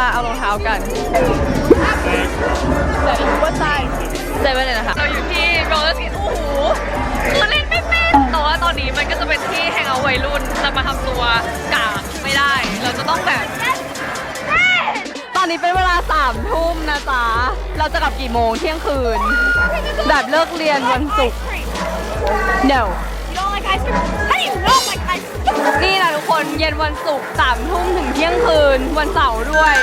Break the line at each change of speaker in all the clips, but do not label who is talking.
เอาท์กัน
What size?
เซเว่นเลยนะคะ เราอยู่ที่โรลเลอร์สเกตโอ้โหคือเล่นไม่เป็นแต่ว่าตอนนี้มันก็จะเป็นที่แฮงเอาท์วัยรุ่นจะมาทำตัวกากไม่ได้ เราจะต้องแบบ ตอนนี้เป็นเวลาสามทุ่มนะจ๊ะ เราจะกลับกี่โมงเที่ยงคืน แบบเลิกเรียนวันศุกร์ no
You don't like ice cream? How do you not like ice cream?
นี่นะทุก คนเย็นวันศุกร์สามทุ่มถึงเที่ยงคืน วันเสาร์ด้วย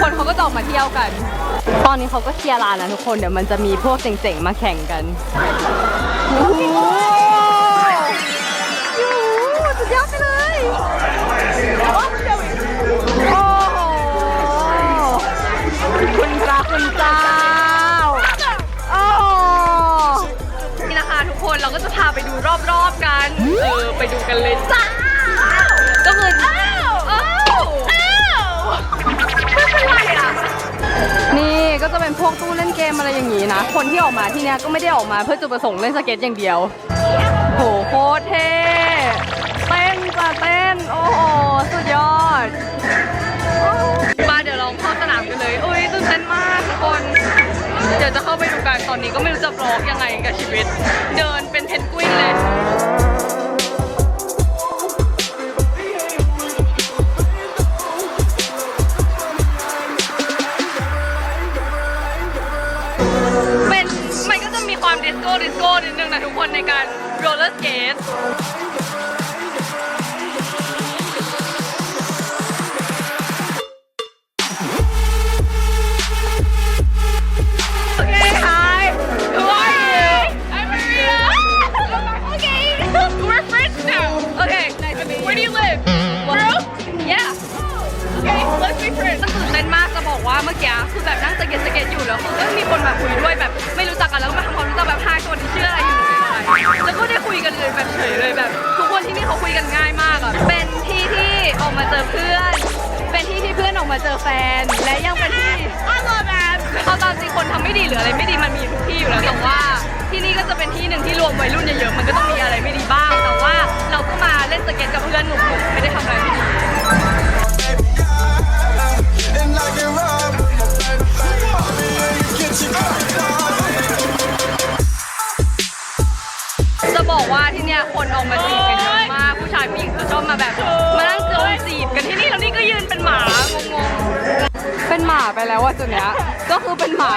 คนเขาก็จะออกมาเที่ยวกัน ตอนนี้เขาก็เคลียร์ร้านนะทุกคนเดี๋ยวมันจะมีพวกเจ๋งๆมาแข่งกันโอ้โหสุดยอดไปเลยโอ้โหคุณพระคุณเจ้าโอ้โหนี่นะคะทุกคนเราก็จะพาไปดูรอบๆกัน เออ ไปดูกันเลยจ้า คนที่ออกมาที่เนี้ยก็ไม่ได้ออกมาเพื่อจุดประสงค์เล่นสเก็ตอย่างเดียวโหโคตรเท่เต้นจ้ะเต้น โอ้โห สุดยอดมาเดี๋ยวลองเข้าสนามกันเลย อุ้ยตื่นเต้นมากทุกคน เดี๋ยวจะเข้าไปดูกันตอนนี้ก็ไม่รู้จะบล็อกยังไงกับชีวิต เดินเป็นเพนกวินเลย ดิสโก้ดิสโก้นิดนึงนะทุกคนในการโรลเลอร์สเกต Okay, hi. Who are you? I'm Maria. okay. We're friends now. Okay. Where do you live? Peru? Yeah. Okay, let's be friends. ตื่นเต้นมากจะบอกว่าเมื่อกี้คือแบบนั่งสเก็ตสเก็ตอยู่แล้วคือก็มีคนมาคุยด้วยแบบ ไม่รู้จักกันแล้วก็มาทำความ ยเลยแบบ ทุกคนที่นี่เขาคุยกันง่ายมากอะ เป็นที่ที่ออกมาเจอเพื่อน เป็นที่ที่เพื่อนออกมาเจอแฟน และยังเป็นที่
I love that.
เอาตามจริงคนทำไม่ดีหรืออะไรไม่ดีมันมีทุกที่อยู่แล้วแต่ว่า ที่นี่ก็จะเป็นที่หนึ่งที่รวมวัยรุ่นเยอะๆมันก็ ออกมาจีบกันเยอะมาก ผู้ชายผู้หญิงจะชอบมาแบบมานั่งเจอจีบกันที่นี่แล้วนี่ก็ยืนเป็นหมางงๆเป็นหมาไปแล้วว่าจุดเนี้ยก็คือเป็นหมา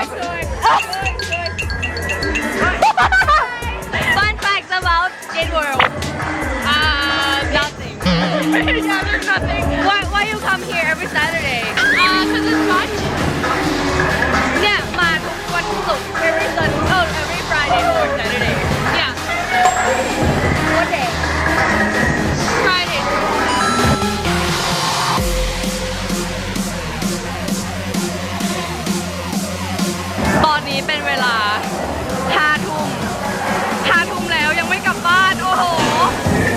Fun facts about Skate World uh nothing yeah there's nothing why why you come here every Saturday uh cause it's fun เนี่ยมาทุกวันศุกร์ นนี้เป็นเวลาห้าทุ่มห้าทุ่มแล้วยังไม่กลับบ้าน โอ้โห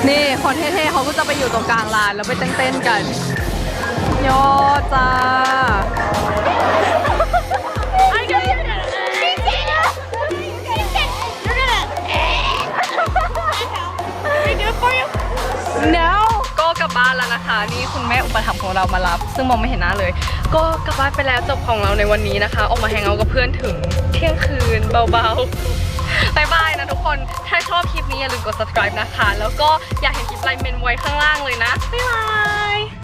นี่คนเท่ๆเขาก็จะไปอยู่ตรงกลางลานแล้วไปเต้นๆกันโยจ้า
I know you're gonna. You're gonna. We do it for you.
no ก็กลับบ้านแล้วนะคะ นี่คุณแม่อุปถัมภ์ของเรามารับ ซึ่งมองไม่เห็นหน้าเลย ก็กลับบ้านไปแล้วจบของเราในวันนี้นะคะ ออกมาแฮงเอากับเพื่อนถึงเที่ยงคืนเบาๆบายบายนะทุกคน ถ้าชอบคลิปนี้อย่าลืมกด subscribe นะคะ แล้วก็อยากเห็นคลิปไลน์เมนไว้ข้างล่างเลยนะ บ๊ายบาย